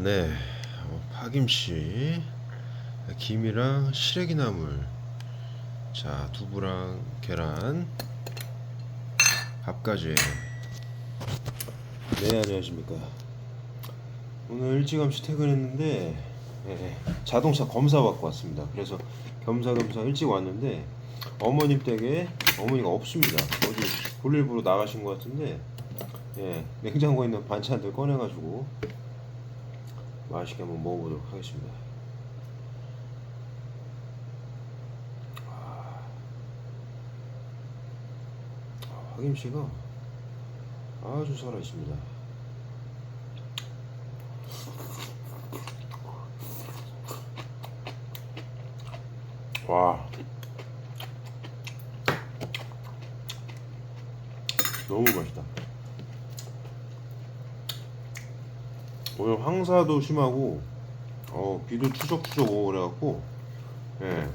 네, 어, 파김치, 김이랑 시래기 나물, 자 두부랑 계란, 밥까지. 네 안녕하십니까. 오늘 일찌감치 퇴근했는데 예, 자동차 검사 받고 왔습니다. 그래서 겸사겸사 일찍 왔는데 어머님 댁에 어머니가 없습니다. 어디 볼일 보러 나가신 것 같은데 예, 냉장고에 있는 반찬들 꺼내가지고 맛있게 한번 먹어보도록 하겠습니다. 아, 아, 박임씨가 아주 살아있습니다. 와, 너무 맛있다. 오늘 황사도 심하고 어 비도 추적추적 오고 그래갖고 예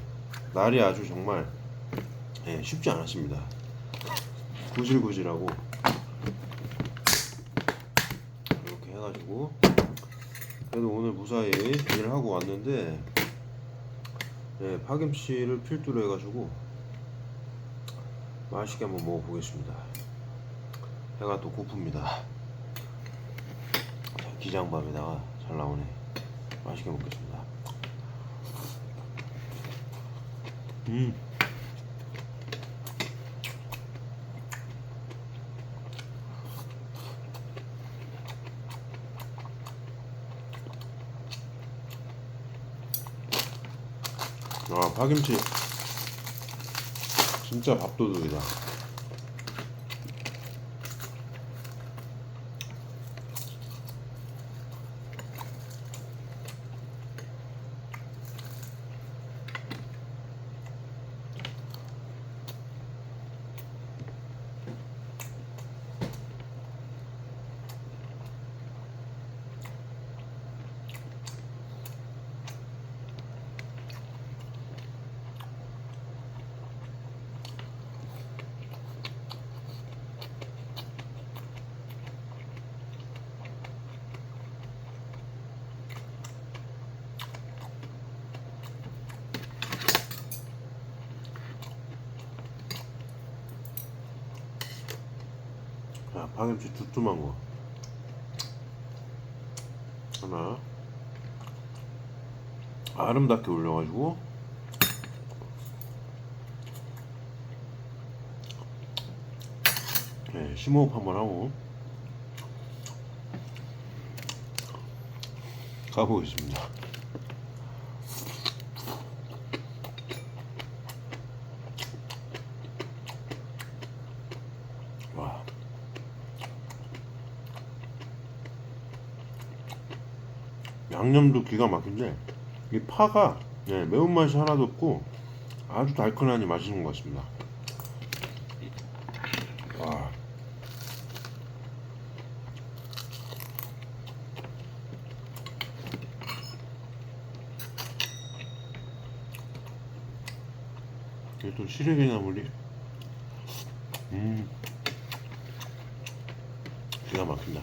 날이 아주 정말 예, 쉽지 않았습니다. 구질구질하고. 이렇게 해가지고 그래도 오늘 무사히 일을 하고 왔는데 예, 파김치를 필두로 해가지고 맛있게 한번 먹어보겠습니다. 해가 또 고픕니다 기장밥에다가 잘 나오네. 맛있게 먹겠습니다. 음. 아, 파김치. 진짜 밥도둑이다. 자, 파김치 두툼한 거. 하나. 아름답게 올려가지고. 네, 심호흡 한번 하고. 가보겠습니다. 와. 양념도 기가 막힌데 이 파가 예, 매운맛이 하나도 없고 아주 달큰하니 맛있는 것 같습니다. 와. 이게 또 시래기 나물이 음 기가 막힌다.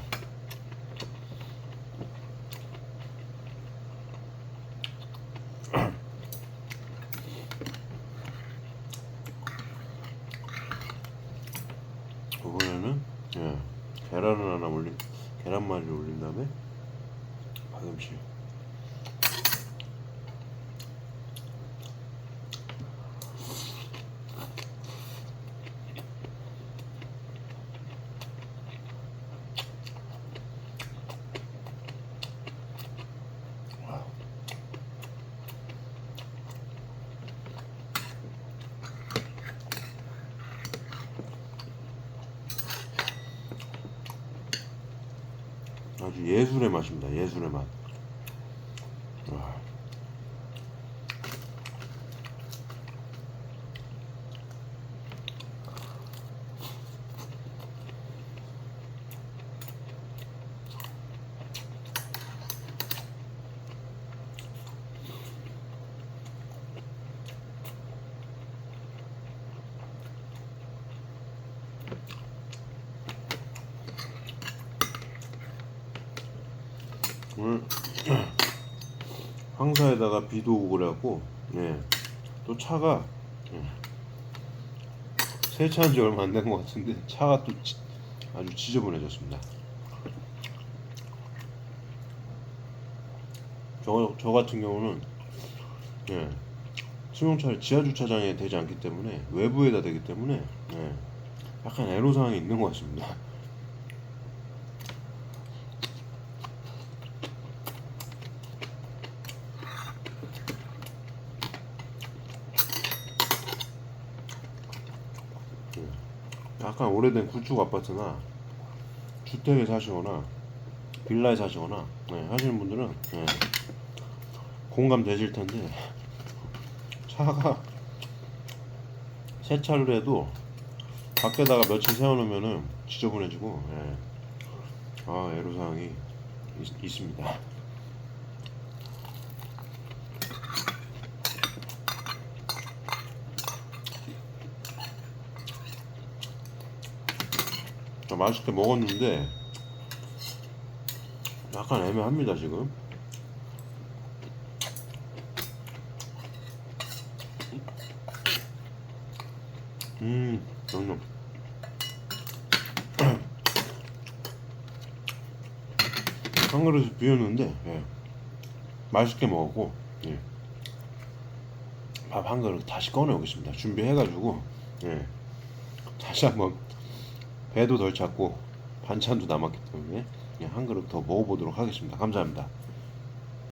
이번에는 예, 계란을 하나 올린 계란말이를 올린 다음에? 파김치 와우. 아주 예술의 맛입니다. 예술의 맛. 와. 오늘 황사에다가 비도 오고 그래갖고 예. 또 차가 예. 세차한 지 얼마 안 된 것 같은데 차가 또 지- 아주 지저분해졌습니다. 저, 저 같은 경우는 예. 승용차를 지하 주차장에 되지 않기 때문에 외부에다 되기 때문에 예. 약간 애로사항이 있는 것 같습니다. 약간 오래된 구축 아파트나 주택에 사시거나 빌라에 사시거나 네, 하시는 분들은 네, 공감되실 텐데 차가 세차를 해도 밖에다가 며칠 세워놓으면은 지저분해지고 예. 아 애로사항이 있, 있습니다. 맛있게 먹었는데 약간 애매합니다 지금. 음, 너무 한 그릇 비웠는데 예. 맛있게 먹었고 예. 밥 한 그릇 다시 꺼내 오겠습니다. 준비해가지고 예. 다시 한번 배도 덜 찼고 반찬도 남았기 때문에 예, 한 그릇 더 먹어보도록 하겠습니다. 감사합니다.